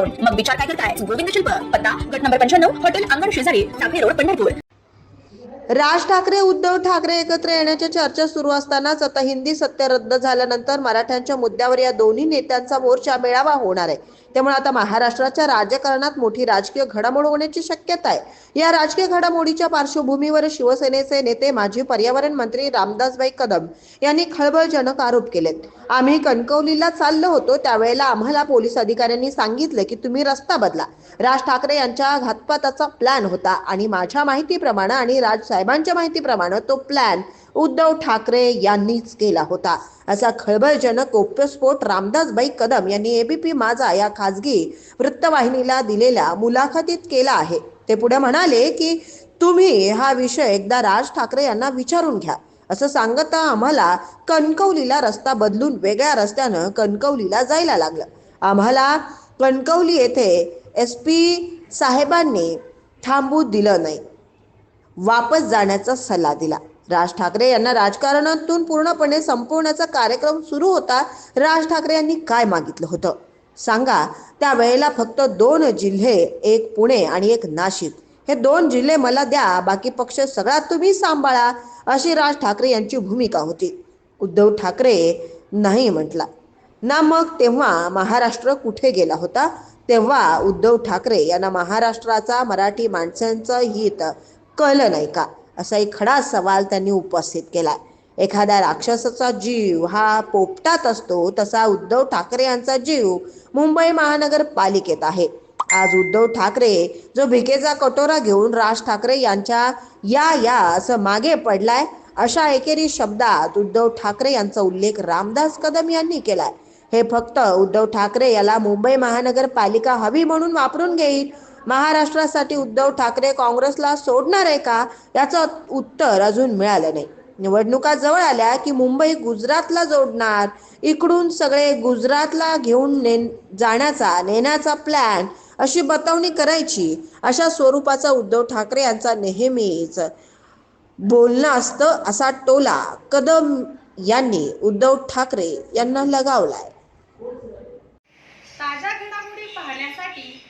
मग विचार काय करताय? गोविंद शिल्प पत्ता गट नंबर पंच्याण्णव हॉटेल अंगण शेजारी टाकळी रोड पंढरपूर. राज ठाकरे उद्धव ठाकरे एकत्र येण्याच्या चर्चा सुरू असतानाच आता हिंदी सत्य रद्द झाल्यानंतर मराठ्यांच्या मुद्द्यावर या दोन्ही नेत्यांचा मोर्चा मेळावा होणार आहे. त्यामुळे आता महाराष्ट्राच्या राजकारणात मोठी राजकीय घडामोड होण्याची शक्यता आहे. या राजकीय घडामोडीच्या पार्श्वभूमीवर शिवसेनेचे नेते माजी पर्यावरण मंत्री रामदासभाई कदम यांनी खळबळजनक आरोप केलेत. आम्ही कणकवलीला चाललो होतो त्यावेळेला आम्हाला पोलीस अधिकाऱ्यांनी सांगितलं की तुम्ही रस्ता बदला. राज ठाकरे यांच्या घातपाताचा प्लॅन होता आणि माझ्या माहितीप्रमाणे आणि राज साहेबांच्या माहितीप्रमाणे तो प्लॅन उद्धव ठाकरे यांनीच केला होता. असा खळबळजनक गौप्यस्फोट रामदासबाई कदम यांनी एबीपी माझा या खाजगी वृत्तवाहिनीला दिलेल्या मुलाखतीत केला आहे. ते पुढे म्हणाले की तुम्ही हा विषय एकदा राज ठाकरे यांना विचारून घ्या. असं सांगता आम्हाला कणकवलीला रस्ता बदलून वेगळ्या रस्त्यानं कणकवलीला जायला लागलं. आम्हाला कणकवली येथे एस पी साहेबांनी थांबू दिलं नाही. वापस जाण्याचा सल्ला दिला. राज ठाकरे यांना राजकारणातून पूर्णपणे संपवण्याचा कार्यक्रम सुरू होता. राज ठाकरे यांनी काय मागितलं होतं? सांगा. त्यावेळेला फक्त दोन जिल्हे एक पुणे आणि एक नाशिक. हे दोन जिल्हे मला द्या बाकी पक्ष सगळा तुम्ही सांभाळा अशी राज ठाकरे यांची भूमिका होती. उद्धव ठाकरे नाही म्हटला. ना मग तेव्हा महाराष्ट्र कुठे गेला होता? तेव्हा उद्धव ठाकरे यांना महाराष्ट्राचा मराठी माणसांचं हित कळलं नाही का? असा एक खडा सवाल त्यांनी उपस्थित केला. एखाद्या राक्षसाचा जीव हा पोपटात असतो तसा उद्धव ठाकरे यांचा जीव मुंबई महानगरपालिकेत आहे. आज उद्धव ठाकरे जो भिकेचा कटोरा घेऊन राज ठाकरे यांच्या या या असं मागे पडलाय अशा एकेरी शब्दात उद्धव ठाकरे यांचा उल्लेख रामदास कदम यांनी केलाय. हे फक्त उद्धव ठाकरे याला मुंबई महानगरपालिका हवी म्हणून वापरून घेईल महाराष्ट्रासाठी उद्धव ठाकरे काँग्रेसला सोडणार आहे का? याचं उत्तर अजून मिळालं नाही. निवडणुका जवळ आल्या की मुंबई गुजरातला जोडणार. इकडून सगळे गुजरातला घेऊन ने जाण्याचा नेण्याचा प्लॅन अशी बतावणी करायची अशा स्वरूपाचा उद्धव ठाकरे यांचा नेहमीच बोलणं असतं असा टोला कदम यांनी उद्धव ठाकरे यांना लगावलाय. ताज्या घडामोडी पाहण्यासाठी